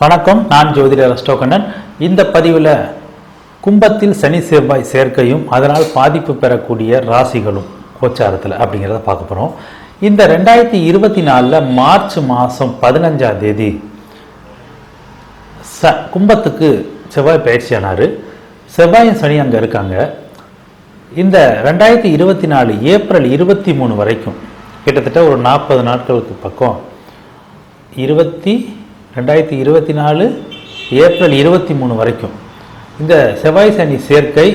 வணக்கம் நான் ஜோதிடர் அஷ்டோகண்ணன் இந்த பதிவில் கும்பத்தில் சனி செவ்வாய் சேர்க்கையும் அதனால் பாதிப்பு பெறக்கூடிய ராசிகளும் கோச்சாரத்தில் அப்படிங்கிறத பார்க்க போகிறோம் இந்த ரெண்டாயிரத்தி இருபத்தி நாலில் மார்ச் மாதம் பதினஞ்சாம் தேதி ச கும்பத்துக்கு செவ்வாய் பயிற்சியானார் செவ்வாயும் சனி அங்கே இருக்காங்க. இந்த ரெண்டாயிரத்தி இருபத்தி நாலு ஏப்ரல் இருபத்தி மூணு வரைக்கும் கிட்டத்தட்ட ஒரு நாற்பது நாட்களுக்கு பக்கம் இருபத்தி ரெண்டாயிரத்தி இருபத்தி நாலு ஏப்ரல் இருபத்தி மூணு வரைக்கும். இந்த செவ்வாய் சனி சேர்க்கை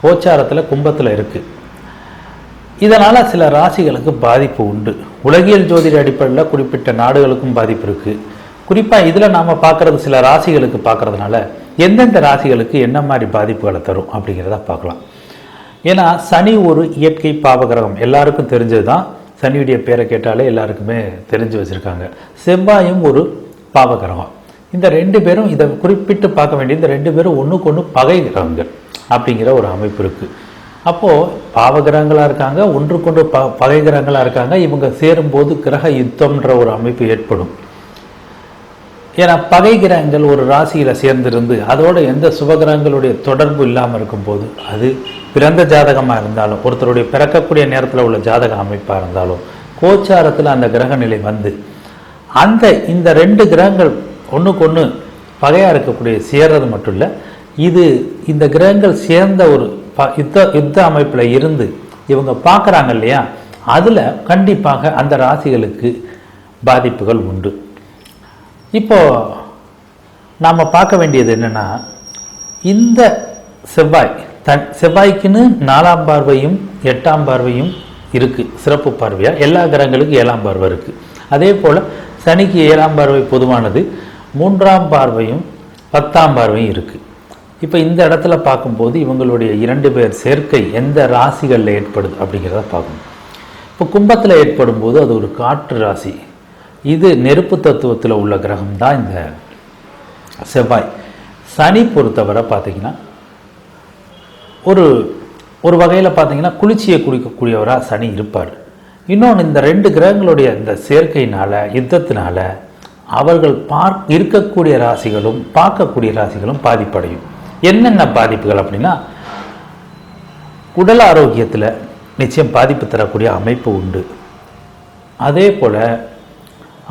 கோச்சாரத்தில் கும்பத்தில் இருக்குது இதனால் சில ராசிகளுக்கு பாதிப்பு உண்டு. உலகியல் ஜோதிட அடிப்படையில் குறிப்பிட்ட நாடுகளுக்கும் பாதிப்பு இருக்குது குறிப்பாக இதில் நாம் பார்க்குறது சில ராசிகளுக்கு பார்க்குறதுனால எந்தெந்த ராசிகளுக்கு என்ன மாதிரி பாதிப்புகளை தரும் அப்படிங்கிறத பார்க்கலாம். ஏன்னா சனி ஒரு இயற்கை பாவகிரகம். எல்லாருக்கும் தெரிஞ்சது தான் சனியுடைய பேரை கேட்டாலே எல்லாருக்குமே தெரிஞ்சு வச்சுருக்காங்க. செவ்வாயும் ஒரு பாவகிரகம் இந்த ரெண்டு பேரும் இதை குறிப்பிட்டு பார்க்க வேண்டிய இந்த ரெண்டு பேரும் ஒன்றுக்கு ஒன்று பகை கிரகங்கள் அப்படிங்கிற ஒரு அமைப்பு இருக்குது அப்போது பாவகிரகங்களாக இருக்காங்க ஒன்றுக்கொன்று ப பகை கிரகங்களாக இருக்காங்க இவங்க சேரும்போது கிரக யுத்தம்ன்ற ஒரு அமைப்பு ஏற்படும். ஏன்னா பகை கிரகங்கள் ஒரு ராசியில் சேர்ந்திருந்து அதோட எந்த சுபகிரகங்களுடைய தொடர்பு இல்லாமல் இருக்கும்போது அது பிறந்த ஜாதகமாக இருந்தாலும் ஒருத்தருடைய பிறக்கக்கூடிய நேரத்தில் உள்ள ஜாதக அமைப்பாக இருந்தாலும் கோச்சாரத்தில் அந்த கிரக நிலை வந்து அந்த இந்த ரெண்டு கிரகங்கள் ஒன்றுக்கு ஒன்று பகையாக இருக்கக்கூடிய சேர்றது மட்டும் இல்லை இது இந்த கிரகங்கள் சேர்ந்த ஒரு ப யுத்த யுத்த அமைப்பில் இருந்து இவங்க பார்க்குறாங்க இல்லையா? அதில் கண்டிப்பாக அந்த ராசிகளுக்கு பாதிப்புகள் உண்டு. இப்போ நாம் பார்க்க வேண்டியது என்னென்னா இந்த செவ்வாய் தன் செவ்வாய்க்குன்னு நாலாம் பார்வையும் எட்டாம் பார்வையும் இருக்குது சிறப்பு பார்வையாக எல்லா கிரகங்களுக்கும் ஏழாம் பார்வை இருக்குது அதே போல் சனிக்கு ஏழாம் பார்வை பொதுவானது மூன்றாம் பார்வையும் பத்தாம் பார்வையும் இருக்குது இப்போ இந்த இடத்துல பார்க்கும்போது இவங்களுடைய இரண்டு பேர் சேர்க்கை எந்த ராசிகளில் ஏற்படுது அப்படிங்கிறத பார்க்கணும். இப்போ கும்பத்தில் ஏற்படும் போது அது ஒரு காற்று ராசி. இது நெருப்பு தத்துவத்தில் உள்ள கிரகம் தான் இந்த செவ்வாய். சனி பொறுத்தவரை பார்த்தீங்கன்னா ஒரு ஒரு வகையில் பார்த்தீங்கன்னா குளிர்ச்சியை குடிக்கக்கூடியவராக சனி இருப்பார். இன்னொன்று இந்த ரெண்டு கிரகங்களுடைய இந்த சேர்க்கையினால் யுத்தத்தினால அவர்கள் பார்க் இருக்கக்கூடிய ராசிகளும் பார்க்கக்கூடிய ராசிகளும் பாதிப்படையும். என்னென்ன பாதிப்புகள் அப்படின்னா உடல் ஆரோக்கியத்தில் நிச்சயம் பாதிப்பு தரக்கூடிய அமைப்பு உண்டு. அதே போல்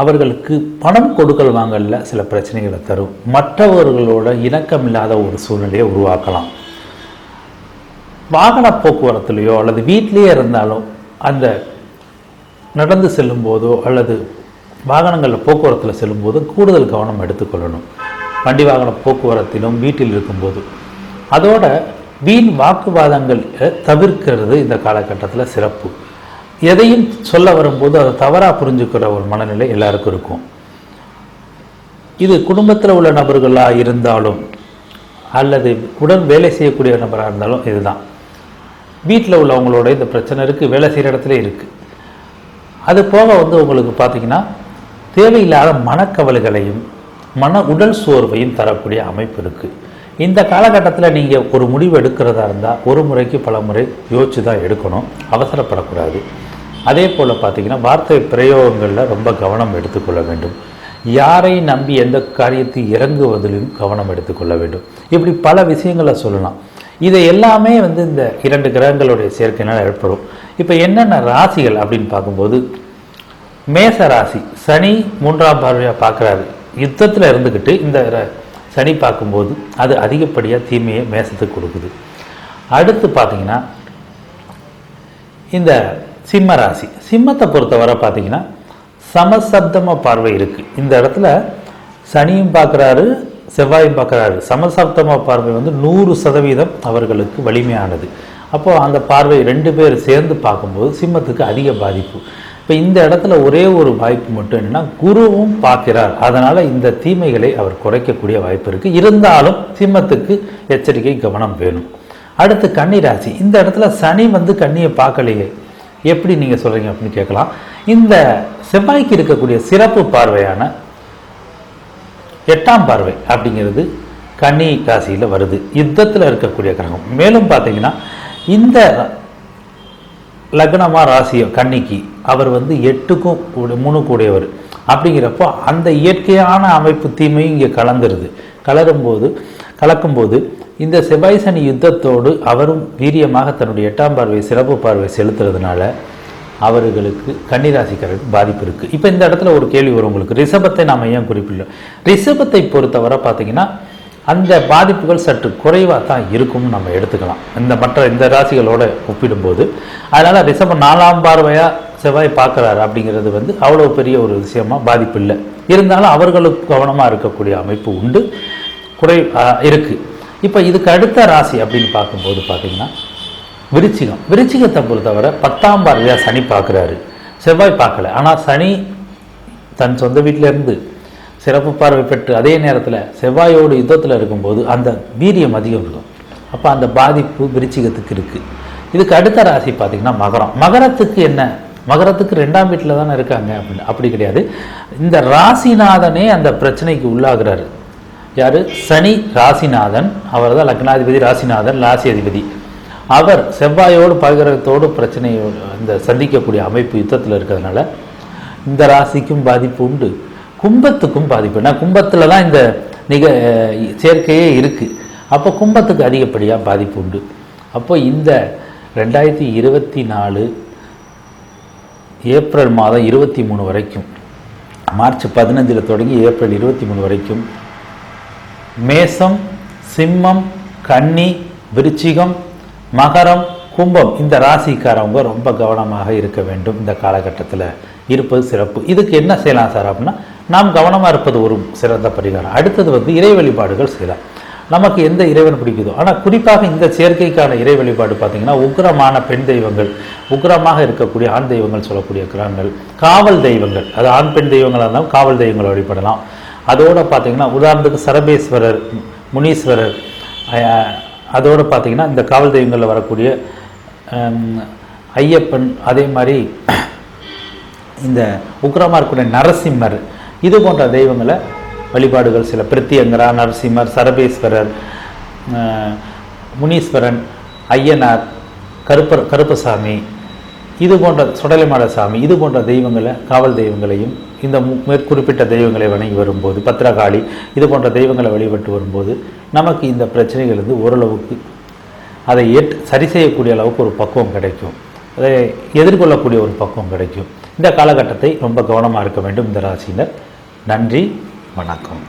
அவர்களுக்கு பணம் கொடுக்கல் வாங்கல சில பிரச்சனைகளை தரும். மற்றவர்களோட இணக்கம் இல்லாத ஒரு சூழ்நிலையை உருவாக்கலாம். வாகன போக்குவரத்துலையோ அல்லது வீட்டிலேயே இருந்தாலும் அந்த நடந்து செல்லும் போதோ அல்லது வாகனங்களில் போக்குவரத்தில் செல்லும்போது கூடுதல் கவனம் எடுத்துக்கொள்ளணும். வண்டி வாகன போக்குவரத்திலும் வீட்டில் இருக்கும்போது. அதோட வீண் வாக்குவாதங்கள் தவிர்க்கிறது இந்த காலகட்டத்தில் சிறப்பு. எதையும் சொல்ல வரும்போது அதை தவறாக புரிஞ்சுக்கிற ஒரு மனநிலை எல்லாருக்கும் இருக்கும். இது குடும்பத்தில் உள்ள நபர்களாக இருந்தாலும் அல்லது உடன் வேலை செய்யக்கூடிய நபராக இருந்தாலும் இதுதான். வீட்டில் உள்ளவங்களோட இந்த பிரச்சனை இருக்குது வேலை செய்கிற இடத்துல இருக்குது அது போக வந்து உங்களுக்கு பார்த்தீங்கன்னா தேவையில்லாத மனக்கவலைகளையும் மன உடல் சோர்வையும் தரக்கூடிய அமைப்பு இருக்குது இந்த காலகட்டத்தில் நீங்கள் ஒரு முடிவு எடுக்கிறதா இருந்தால் ஒரு முறைக்கு பல முறை யோசித்து தான் எடுக்கணும். அவசரப்படக்கூடாது. அதே போல் பார்த்தீங்கன்னா வார்த்தை பிரயோகங்களில் ரொம்ப கவனம் எடுத்துக்கொள்ள வேண்டும். யாரை நம்பி எந்த காரியத்தை இறங்குவதிலும் கவனம் எடுத்துக்கொள்ள வேண்டும். இப்படி பல விஷயங்களை சொல்லலாம். இதை எல்லாமே வந்து இந்த இரண்டு கிரகங்களுடைய சேர்க்கையினால் ஏற்படும். இப்போ என்னென்ன ராசிகள் அப்படின்னு பார்க்கும்போது மேச ராசி சனி மூன்றாம் பார்வையாக பார்க்குறாரு. யுத்தத்தில் இருந்துக்கிட்டு இந்த ர- சனி பார்க்கும்போது அது அதிகப்படியாக தீமையை மேசத்துக்கு கொடுக்குது. அடுத்து பார்த்தீங்கன்னா இந்த சிம்ம ராசி. சிம்மத்தை பொறுத்தவரை பார்த்தீங்கன்னா சமசப்தம பார்வை இருக்குது இந்த இடத்துல சனியும் பார்க்குறாரு செவ்வாயும் பார்க்குறாரு சமசப்தம பார்வை வந்து நூறு சதவீதம் அவர்களுக்கு வலிமையானது. அப்போது அந்த பார்வை ரெண்டு பேர் சேர்ந்து பார்க்கும்போது சிம்மத்துக்கு அதிக பாதிப்பு. இப்போ இந்த இடத்துல ஒரே ஒரு வாய்ப்பு மட்டும் என்னென்னா குருவும் பார்க்கிறார். அதனால் இந்த தீமைகளை அவர் குறைக்கக்கூடிய வாய்ப்பு இருக்குது இருந்தாலும் சிம்மத்துக்கு எச்சரிக்கை கவனம் வேணும். அடுத்து கன்னி ராசி இந்த இடத்துல சனி வந்து கன்னியை பார்க்கலையே. எப்படி நீங்கள் சொல்கிறீங்க அப்படின்னு கேட்கலாம். இந்த செவ்வாய்க்கு இருக்கக்கூடிய சிறப்பு பார்வையான எட்டாம் பார்வை அப்படிங்கிறது கன்னி ராசியில் வருது. யுத்தத்தில் இருக்கக்கூடிய கிரகம். மேலும் பார்த்தீங்கன்னா இந்த லக்னமா ராசியோ கன்னிக்கு அவர் வந்து எட்டுக்கும் கூட மூணு கூடியவர். அப்படிங்கிறப்போ அந்த இயற்கையான அமைப்பு தீமையும் இங்கே கலந்துருது. கலரும்போது கலக்கும்போது இந்த செவ்வாய் சனி யுத்தத்தோடு அவரும் வீரியமாக தன்னுடைய எட்டாம் பார்வை சிறப்பு பார்வை செலுத்துறதுனால அவர்களுக்கு கன்னிராசிக்காரர்கள் பாதிப்பு இருக்குது இப்போ இந்த இடத்துல ஒரு கேள்வி வரும் உங்களுக்கு. ரிஷபத்தை நாம் ஏன் குறிப்பிடல? ரிஷபத்தை பொறுத்தவரை பார்த்தீங்கன்னா அந்த பாதிப்புகள் சற்று குறைவாக தான் இருக்கும்னு நம்ம எடுத்துக்கலாம். இந்த மற்ற இந்த ராசிகளோடு ஒப்பிடும்போது. அதனால் ரிஷபம் நாலாம் பார்வையாக செவ்வாய் பார்க்குறாரு அப்படிங்கிறது வந்து அவ்வளோ பெரிய ஒரு விஷயமா பாதிப்பு இல்லை. இருந்தாலும் அவர்களுக்கு கவனமாக இருக்கக்கூடிய அமைப்பு உண்டு. குறை இருக்குது இப்போ இதுக்கு அடுத்த ராசி அப்படின்னு பார்க்கும்போது பார்த்தீங்கன்னா விருச்சிகம். விருச்சிகத்தை பொறுத்தவரை பத்தாம் பார்வையாக சனி பார்க்குறாரு. செவ்வாய் பார்க்கல. ஆனால் சனி தன் சொந்த வீட்டிலேருந்து சிறப்பு பார்வை பெற்று அதே நேரத்தில் செவ்வாயோடு யுத்தத்தில் இருக்கும்போது அந்த வீரியம் அதிகம் இருக்கும். அப்போ அந்த பாதிப்பு விருச்சிகத்துக்கு இருக்குது இதுக்கு அடுத்த ராசி பார்த்திங்கன்னா மகரம். மகரத்துக்கு என்ன? மகரத்துக்கு ரெண்டாம் வீட்டில் தானே இருக்காங்க அப்படின்னு. அப்படி கிடையாது. இந்த ராசிநாதனே அந்த பிரச்சனைக்கு உள்ளாகிறாரு. யார்? சனி ராசிநாதன். அவர் தான் லக்னாதிபதி ராசிநாதன் ராசி அதிபதி. அவர் செவ்வாயோடு பகிரகத்தோடு பிரச்சனையோடு இந்த சந்திக்கக்கூடிய அமைப்பு யுத்தத்தில் இருக்கிறதுனால இந்த ராசிக்கும் பாதிப்பு உண்டு. கும்பத்துக்கும் பாதிப்பு. ஏன்னா கும்பத்தில் தான் இந்த நிக சேர்க்கையே இருக்குது அப்போ கும்பத்துக்கு அதிகப்படியாக பாதிப்பு உண்டு. அப்போ இந்த ரெண்டாயிரத்தி இருபத்தி நாலு ஏப்ரல் மாதம் இருபத்தி மூணு வரைக்கும் மார்ச் பதினஞ்சில் தொடங்கி ஏப்ரல் இருபத்தி மூணு வரைக்கும் மேசம் சிம்மம் கன்னி விருச்சிகம் மகரம் கும்பம் இந்த ராசிக்காரவங்க ரொம்ப கவனமாக இருக்க வேண்டும் இந்த காலகட்டத்தில். இருப்பது சிறப்பு. இதுக்கு என்ன செய்யலாம் சார் அப்படின்னா நாம் கவனமாக இருப்பது ஒரு சிறந்த பரிகாரம். அடுத்தது வந்து இறை வழிபாடுகள் செய்யலாம். நமக்கு எந்த இறைவன் பிடிக்குதோ. ஆனால் குறிப்பாக இந்த சேர்க்கைக்கான இறை வழிபாடு பார்த்திங்கன்னா உக்ரமான பெண் தெய்வங்கள் உக்ரமாக இருக்கக்கூடிய ஆண் தெய்வங்கள் சொல்லக்கூடிய கிரகங்கள் காவல் தெய்வங்கள் அது ஆண் பெண் தெய்வங்களாக இருந்தாலும் காவல் தெய்வங்களை வழிபடலாம். அதோடு பார்த்திங்கன்னா உதாரணத்துக்கு சரபேஸ்வரர் முனீஸ்வரர் அதோடு பார்த்திங்கன்னா இந்த காவல் தெய்வங்களில் வரக்கூடிய ஐயப்பன் அதே மாதிரி இந்த உக்ரமாக இருக்கக்கூடிய நரசிம்மர் இது போன்ற தெய்வங்களை வழிபாடுகள் சில பிரித்தியங்கரா நரசிம்மர் சரபேஸ்வரர் முனீஸ்வரன் ஐயனார் கருப்பர் கருப்பசாமி இது போன்ற சுடலைமாட சாமி இது போன்ற தெய்வங்களை காவல் தெய்வங்களையும் இந்த மேற்குறிப்பிட்ட தெய்வங்களை வணங்கி வரும்போது பத்திரகாளி இது போன்ற தெய்வங்களை வழிபட்டு வரும்போது நமக்கு இந்த பிரச்சனைகள் வந்து ஓரளவுக்கு அதை ஏற்று சரி செய்யக்கூடிய அளவுக்கு ஒரு பக்குவம் கிடைக்கும். அதை எதிர்கொள்ளக்கூடிய ஒரு பக்குவம் கிடைக்கும். இந்த காலகட்டத்தை ரொம்ப கவனமாக இருக்க வேண்டும் இந்த ராசினர் நன்றி வணக்கம்.